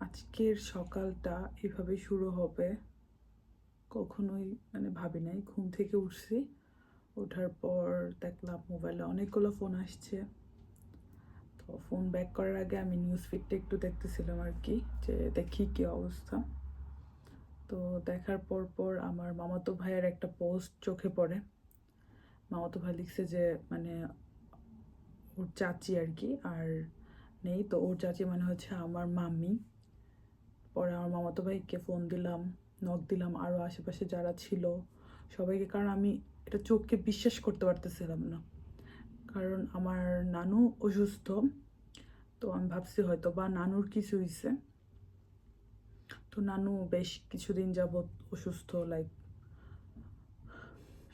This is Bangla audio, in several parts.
আজকের সকালটা এভাবে শুরু হবে। কখনোই মানে ভাবি নাই, ঘুম থেকে উঠছি। ওঠার পর দেখলাম মোবাইলে অনেকগুলো ফোন আসছে। তো ফোন ব্যাক করার আগে আমি নিউজ ফিডটা একটু দেখতেছিলাম আর কি, যে দেখি কি অবস্থা। তো দেখার পর পর আমার মামাতো ভাইয়ের একটা পোস্ট চোখে পড়ে। মামাতো ভাই লিখছে যে মানে ওর চাচি আর কি, আর নেই। তো ওর চাচি মানে হচ্ছে আমার মামি। পরে আমার মামাতো ভাইকে ফোন দিলাম নখ দিলাম আরও আশেপাশে যারা ছিল, সবাইকে, কারণ আমি এটা চোখকে বিশ্বাস করতে পারতেছিলাম না। কারণ আমার নানু অসুস্থ, তো আমি ভাবছি হয়তো বা নানুর কিছু হয়েছে তো নানু বেশ কিছুদিন যাবৎ অসুস্থ লাইক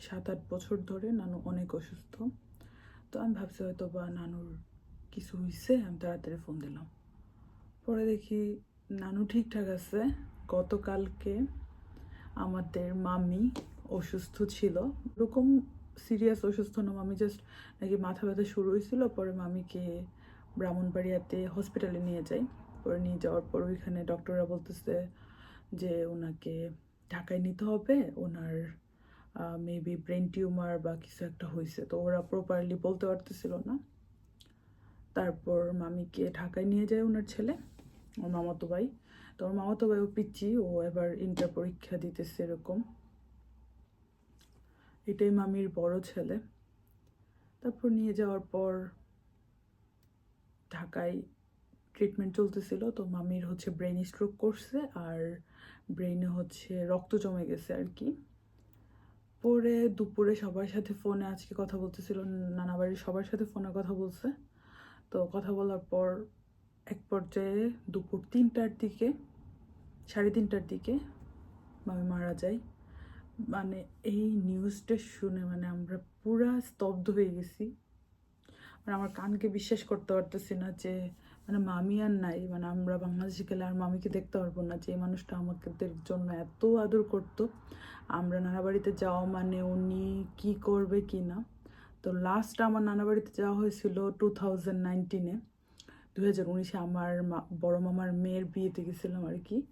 সাত আট বছর ধরে নানু অনেক অসুস্থ। তো আমি ভাবছি হয়তো বা নানুর কিছু হয়েছে আমি তাড়াতাড়ি ফোন দিলাম। পরে দেখি নানু ঠিকঠাক আছে। গতকালকে আমাদের মামি অসুস্থ ছিল। ওরকম সিরিয়াস অসুস্থ না, মামি জাস্ট নাকি মাথা ব্যথা শুরু হয়েছিল, পরে মামিকে ব্রাহ্মণবাড়িয়াতে হসপিটালে নিয়ে যাই। পরে নিয়ে যাওয়ার পর ওইখানে ডক্টররা বলতেছে যে ওনাকে ঢাকায় নিতে হবে। ওনার মেবি ব্রেন টিউমার বা কিছু একটা হয়েছে। তো ওরা প্রপারলি বলতে পারতেছিল না। তারপর মামিকে ঢাকায় নিয়ে যায় ওনার ছেলে। ওর মামাতো ভাই। তো ওর মামাতো ভাই ও পিচ্ছি ও এবার ইন্টার পরীক্ষা দিতেছে এরকম। এটাই মামির বড় ছেলে। তারপর নিয়ে যাওয়ার পর ঢাকায় ট্রিটমেন্ট চলতেছিল, তো মামির হচ্ছে ব্রেন স্ট্রোক করছে আর ব্রেনে হচ্ছে রক্ত জমে গেছে আর কি। পরে দুপুরে সবার সাথে ফোনে আজকে কথা বলতেছিল নানা বাড়ির সবার সাথে ফোনে কথা বলছে। তো কথা বলার পর পর্যায়ে দুপুর তিনটার দিকে, সাড়ে তিনটার দিকে মামি মারা যায় মানে এই নিউজটা শুনে মানে আমরা পুরা স্তব্ধ হয়ে গেছি। মানে আমার কানকে বিশ্বাস করতে পারতেছি না যে মানে মামি আর নাই মানে আমরা বাংলাদেশে গেলে আর মামিকে দেখতে পারব না যে, এই মানুষটা আমাদের জন্য এত আদর করতো। আমরা নানা বাড়িতে যাওয়া মানে উনি কি করবে কি না। তো লাস্ট আমার নানা বাড়িতে যাওয়া হয়েছিল টু থাউজেন্ড নাইনটিনে দু উনিশে আমার মা, বড় মামার মেয়ের বিয়েতে গেছিলাম আর কি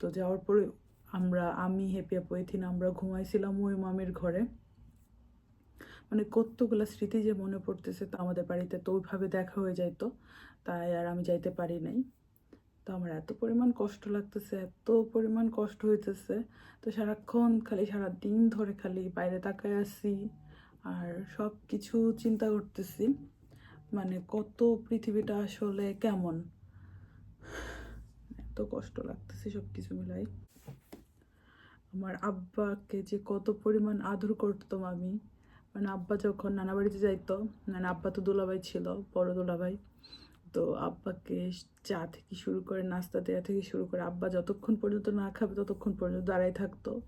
তো যাওয়ার পরে আমরা, আমি, হেপি আপু, এথিন, আমরা ঘুমাইছিলাম ওই মামের ঘরে। মানে কতগুলো স্মৃতি যে মনে পড়তেছে তো আমাদের বাড়িতে তো ওইভাবে দেখা হয়ে যাইতো। তাই আর আমি যাইতে পারি নাই। তো আমার এত পরিমাণ কষ্ট লাগতেছে, এত পরিমাণ কষ্ট হইতেছে। তো সারাক্ষণ খালি সারা দিন ধরে খালি বাইরে তাকায় আসি আর সব কিছু চিন্তা করতেছি। মানে কত পৃথিবীটা আসলে কেমন? এত কষ্ট লাগতেছে সব কিছু মিলাই। আমার আব্বাকে যে কত পরিমাণ আদর করতাম আমি। মানে আব্বা যখন নানা বাড়িতে যাইতো মানে আব্বা তো দুলাভাই ছিল, বড় দুলাভাই। তো আব্বাকে চা থেকে শুরু করে নাস্তা দেওয়া থেকে শুরু করে আব্বা যতক্ষণ পর্যন্ত না খাবে ততক্ষণ পর্যন্ত দাঁড়াই থাকতো।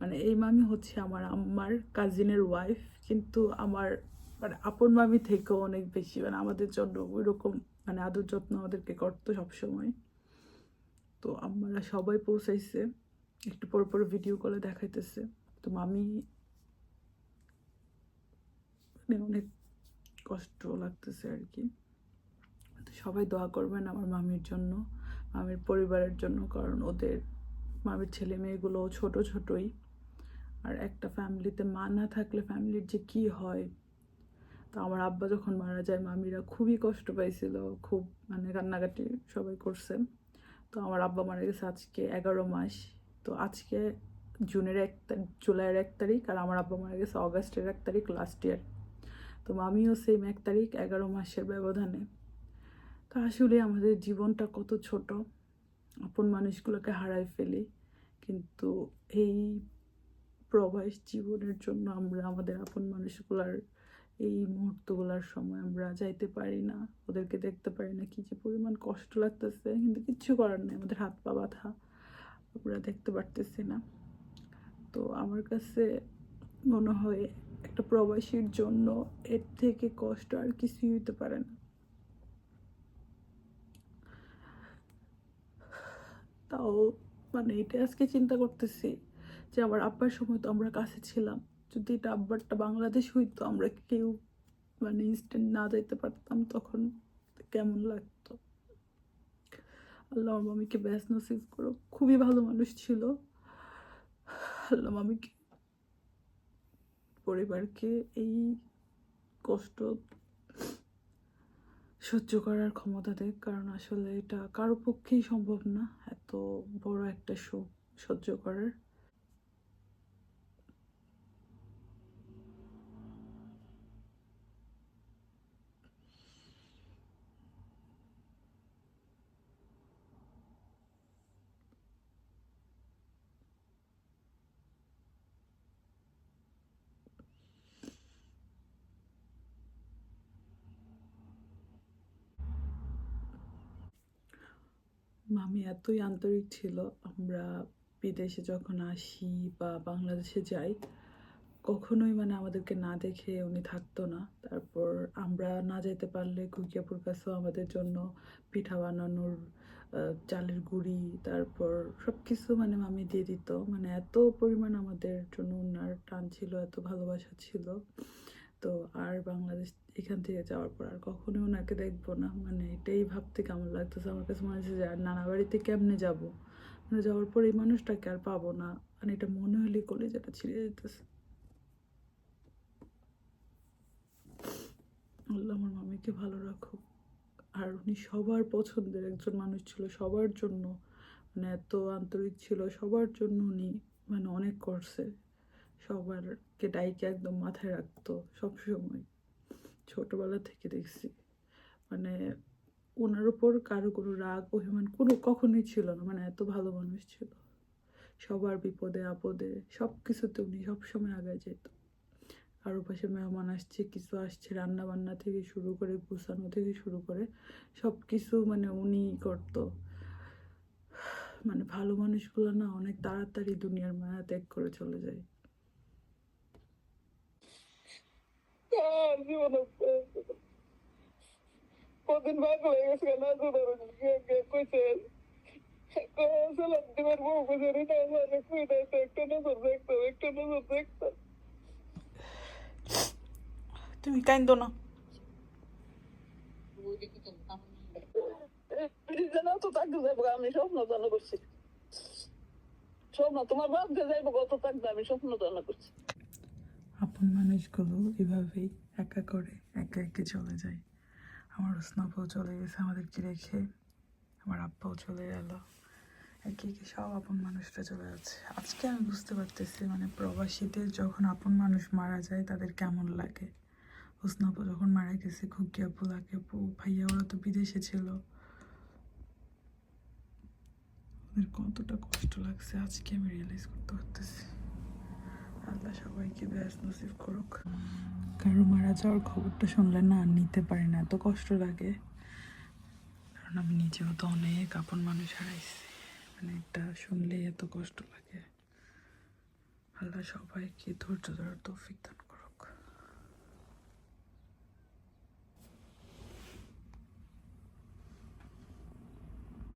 মানে এই মামি হচ্ছে আমার আমার কাজিনের ওয়াইফ কিন্তু আমার মানে আপন মামি থেকেও অনেক বেশি মানে আমাদের জন্য ওই রকম মানে আদর যত্ন আমাদেরকে করতো সবসময়। তো আমরা সবাই পৌঁছাইছে, একটু পর পর ভিডিও কলে দেখাইতেছে। তো মামি মানে অনেক কষ্ট লাগতেছে আর কি তো সবাই দোয়া করবেন আমার মামির জন্য, মামির পরিবারের জন্য, কারণ ওদের মামির ছেলে মেয়েগুলো ছোট ছোটই। আর একটা ফ্যামিলিতে মা না থাকলে ফ্যামিলির যে কি হয় তো আমার আব্বা যখন মারা যায়, মামিরা খুবই কষ্ট পাইছিল, খুব মানে কান্নাকাটি সবাই করছে। তো আমার আব্বা মারা গেছে আজকে এগারো মাস। তো আজকে জুনের এক জুলাইয়ের এক তারিখ আর আমার আব্বা মারা গেছে অগাস্টের এক তারিখ লাস্ট ইয়ার তো মামিও সেম এক তারিখ, এগারো মাসের ব্যবধানে। তো আসলে আমাদের জীবনটা কত ছোট। আপন মানুষগুলোকে হারাই ফেলি। কিন্তু এই প্রবাস জীবনের জন্য আমরা আমাদের আপন মানুষগুলার এই মুহূর্তগুলোর সময় আমরা যাইতে পারি না। ওদেরকে দেখতে পারি না কি যে পরিমাণ কষ্ট লাগতেছে, কিন্তু কিচ্ছু করার নেই আমাদের হাত পা ব্যথা আমরা দেখতে পারতেছি না। তো আমার কাছে মনে হয় একটা প্রবাসীর জন্য এর থেকে কষ্ট আর কিছুই হইতে পারে না। তাও মানে এটা আজকে চিন্তা করতেছি যে আমার আব্বার সময় তো আমরা কাছে ছিলাম। যদি এটা আব্বারটা বাংলাদেশ হইতো, আমরা কেউ মানে ইনস্ট্যান্ট না যেতে পারতাম, তখন কেমন লাগতো? আল্লাহ মামিকে ব্যাস নসিব করো খুবই ভালো মানুষ ছিল। আল্লাহ মামিকে, পরিবারকে এই কষ্ট সহ্য করার ক্ষমতা দেয় কারণ আসলে এটা কারও পক্ষেই সম্ভব না, এত বড় একটা শোক সহ্য করার। মামি, এতই আন্তরিক ছিল। আমরা বিদেশে যখন আসি বা বাংলাদেশে যাই, কখনোই মানে আমাদেরকে না দেখে উনি থাকতো না। তারপর আমরা না যেতে পারলে খুকিয়াপুর কাছেও আমাদের জন্য পিঠা বানানোর চালের গুঁড়ি, তারপর সব কিছু মানে মামি দিয়ে দিত। মানে এত পরিমাণ আমাদের জন্য ওনার টান ছিল, এত ভালোবাসা ছিল। তো আর বাংলাদেশ এখান থেকে যাওয়ার পর আর কখনো ওনাকে দেখব না। মানে এটাই ভাবতে কেমন লাগতেছে আমার কাছে। মনে হচ্ছে যে আর নানা বাড়িতে কেমনে যাব? মানে যাওয়ার পর এই মানুষটাকে আর পাবো না। মানে এটা মনে হলে কলেজাটা ছিঁড়ে যেতেছে। আল্লাহ আমার মামিকে ভালো রাখো আর উনি সবার পছন্দের একজন মানুষ ছিল, সবার জন্য। মানে এত আন্তরিক ছিল, সবার জন্য উনি মানে অনেক করছে। সবারকে ডাইকে একদম মাথায় রাখতো সবসময়। ছোটবেলা থেকে দেখছি। মানে ওনার উপর কারও কোনো রাগ, অভিমান কোনো কখনোই ছিল না। মানে এত ভালো মানুষ ছিল। সবার বিপদে, আপদে সব কিছুতে উনি সবসময় আগে যেত। কারও পাশে মেহমান আসছে, কিছু আসছে রান্না বান্না থেকে শুরু করে, গুছানো থেকে শুরু করে সব কিছু মানে উনি করতো। মানে ভালো মানুষগুলো না অনেক তাড়াতাড়ি দুনিয়ার মায়া ত্যাগ করে চলে যায়। আর জীবনে কদিন ভাগ হয়ে গেছে না। দুধের কইছে সালাম দিবার বউ কইছে রিনা জানে কই নাই তো একটা নজর দেখতো একটা নজর দেখতো তুমি কাইন্দো না রিজেনা তো থাকতে যাব আমি স্বপ্ন দান করছি। স্বপ্ন, তোমার বাপ যাইবো কত থাকবে আমি স্বপ্ন দান করছি। মানুষগুলো এভাবেই একা করে একা একে চলে যায়। আমার স্নাপাও চলে গেছে আমাদেরকে রেখে? আমার আব্বাও চলে গেল। একে একে সব আপন মানুষরা চলে যাচ্ছে। আজকে আমি বুঝতে পারতেছি মানে প্রবাসীদের যখন আপন মানুষ মারা যায় তাদের কেমন লাগে? হোসনাপু যখন মারা গেছে খুকি আপু লাকি আপু ভাইয়া ওরা তো বিদেশে ছিল। ওদের কতটা কষ্ট লাগছে আজকে আমি রিয়েলাইজ করতে পারতেছি। আল্লাহ সবাইকে ব্যাস নসিব করুক কারও মারা যাওয়ার খবরটা শুনলে না আর নিতে পারি না এত কষ্ট লাগে। কারণ আমি নিজেও তো অনেক আপন মানুষ হারাইছি মানে এটা শুনলে এত কষ্ট লাগে। আল্লাহ সবাইকে ধৈর্য ধরার তৌফিক দান।